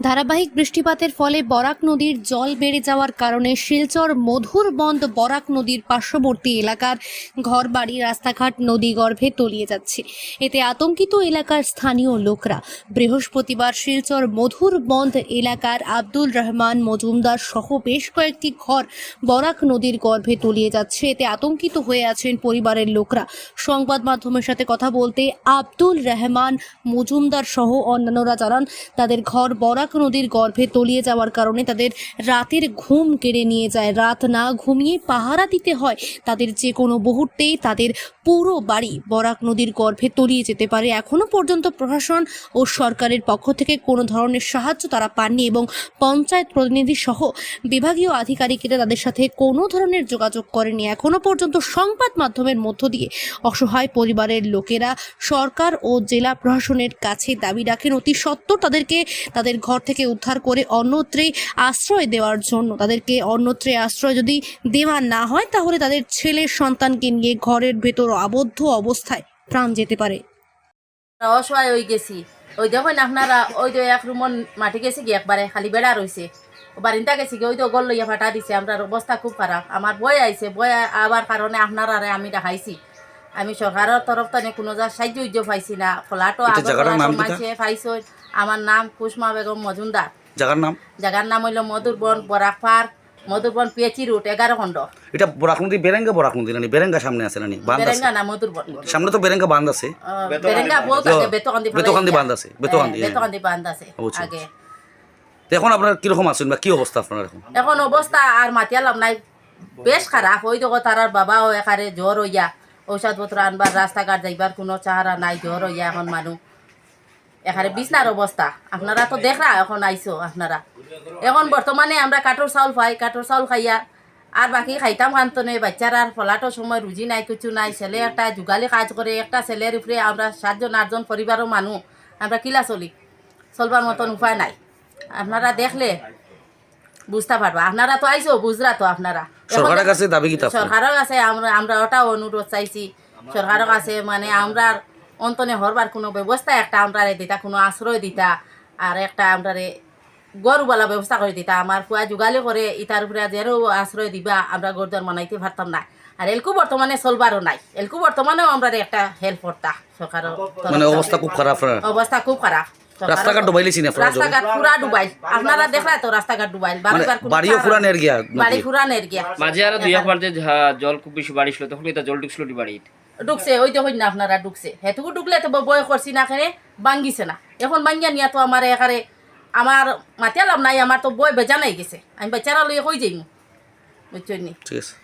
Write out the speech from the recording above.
ধারাবাহিক বৃষ্টিপাতের ফলে বরাক নদীর জল বেড়ে যাওয়ার কারণে শিলচর মধুর বন্ধ বরাক নদীর পার্শ্ববর্তী এলাকার ঘরবাড়ি, রাস্তাঘাট নদী গর্ভে তলিয়ে যাচ্ছে। এতে আতঙ্কিত এলাকার স্থানীয় লোকরা। বৃহস্পতিবার শিলচর মধুর বন্ধ এলাকার আব্দুল রহমান মজুমদার সহ বেশ কয়েকটি ঘর বরাক নদীর গর্ভে তলিয়ে যাচ্ছে। এতে আতঙ্কিত হয়ে আছেন পরিবারের লোকরা। সংবাদ মাধ্যমের সাথে কথা বলতে আব্দুল রহমান মজুমদার সহ অন্যান্যরা জানান, তাদের ঘর বরাক নদীর গর্ভে তলিয়ে যাওয়ার কারণে তাদের রাতের ঘুম কেড়ে নিয়ে যায়। রাত না ঘুমিয়ে পাহারা দিতে হয়। তাদের যে কোনো মুহূর্তেই তাদের পুরো বাড়ি বরাক নদীর গর্ভে তলিয়ে যেতে পারে। এখনও পর্যন্ত প্রশাসন ও সরকারের পক্ষ থেকে কোনো ধরনের সাহায্য তারা পাননি এবং পঞ্চায়েত প্রতিনিধি সহ বিভাগীয় আধিকারিকেরা তাদের সাথে কোনো ধরনের যোগাযোগ করেনি। এখনও পর্যন্ত সংবাদ মাধ্যমের মধ্য দিয়ে অসহায় পরিবারের লোকেরা সরকার ও জেলা প্রশাসনের কাছে দাবি রাখেন। অতি সত্বর তাদেরকে তাদের ঘর থেকে উদ্ধার করে অন্যত্রে আশ্রয় দেওয়ার জন্য। তাদেরকে অন্যত্রে আশ্রয় যদি দেওয়া না হয় তাহলে তাদের ছেলের সন্তানকে নিয়ে ঘরের ভেতর আবদ্ধ অবস্থায় প্রাণ যেতে পারে। অসহায় হয়ে গেছি। ওই দেখুন আপনারা ওই তো এক রুমন মাটি গেছি কি একবারে খালি বেড়া রয়েছে বারিন্দা গেছি কি ওই তো গল লইয়া ফাটা দিছে আমরা অবস্থা খুব খারাপ। আমার বই আইছে বই আবার কারণে আপনারা আমি দেখাইছি। আমি সরকারের তরফ থেকে কোনো যা সাহায্য পাইছি না। ফলাটো এটা জায়গাটার নাম পাইছো। আমার নাম কুসমা বেগম মজুমদার। জায়গার নাম? জায়গার নাম হইল মধুরবন বরাকপার মধুরবন পিএচি রুট এগারো খণ্ড। এটা বরাক নদী বেরেঙ্গা বরাক নদী নানি? বেরেঙ্গা সামনে আছে নানি আছে। বেরেঙ্গা না মধুরবন সামনে তো বেরেঙ্গা বান্ধ আছে। বেরেঙ্গা বহুত আগে বেতকান্দি বেতকান্দি বান্ধ আছে বেতকান্দি হ্যাঁ। বেতকান্দি বান্ধ আছে আগে। এখন আপনার কীরকম আছেন বা কি অবস্থা আপনার এখন? এখন অবস্থা আর মাতিয়ালাম নাই। বেশ খারাপ। ওই দেখো তারার বাবাও এখানে জ্বর হইয়া ঔষধপত্র আনবার রাস্তাঘাট যাইবার কোনো চাহারা নাই জ্বর হইয়া এখন মানুষ এখানে বিছনার অবস্থা। আপনারা তো দেখরা এখন আইসো আপনারা। এখন বর্তমানে আমরা কাঠোর চাউল পাই কাঠোর চাউল খাইয়া আর বাকি খাইতাম খান্তনে। বাচ্চারা ফলাটো সময় রুজি নাই কিছু নাই। ছেলে একটা যুগালি কাজ করে একটা ছেলের উপরে আমরা সাতজন আটজন পরিবারও মানুষ আমরা কিলা চলি? চলবার মতন উপায় নাই। আপনারা দেখলে বুঝতে পারবা। আপনারা তো আইসো বুঝরা তো আপনারা। সরকারের কাছে দাবি সরকারের কাছে আমরা আমরা ওটাও অনুরোধ চাইছি। সরকারের কাছে মানে আমরা অন্তনে হরবার কোনো ব্যবস্থা একটা আমরা দিতা কোনো আশ্রয় দিতা আর একটা আমরা গরুবালা ব্যবস্থা করে দিতা। আমার ফুয়া যুগালি করে ইটার উপরে যেরও আশ্রয় দিবা আমরা গরুদার মানাইতে পারতাম না। আর এলকু বর্তমানে চলবারও নাই। এলকু বর্তমানেও আমরা একটা হেল্প করতা সরকারের তরফ মানে অবস্থা খুব খারাপ আপনার অবস্থা খুব খারাপ। রাস্তাঘাট ডুবাইলিছি না জল? রাস্তাঘাট পুরা ডুবাই। আপনারা দেখলা তো রাস্তাঘাট ডুবাইল মানে বাড়িও গিয়া বাড়ি। ফুরানের গিয়া মাঝে আরও দুই একবার যে জল খুব বেশি বাড়ি ছিল তখন এটা জল ঢুকছিল বাড়িতে। ঢুকছে, ওই তো না আপনারা ঢুকছে। হেতুকু ঢুকলে তো বয় করছি না কেনে বাঙ্গিছে না। এখন বাঙ্গিয়া নিয়া তো আমার এখানে আমার মাতিয়ালাম নাই, আমার তো বয় বেজা নাই গেছে। আমি বেচারা লইয়া কই যাইমু। বুঝছি ঠিক আছে।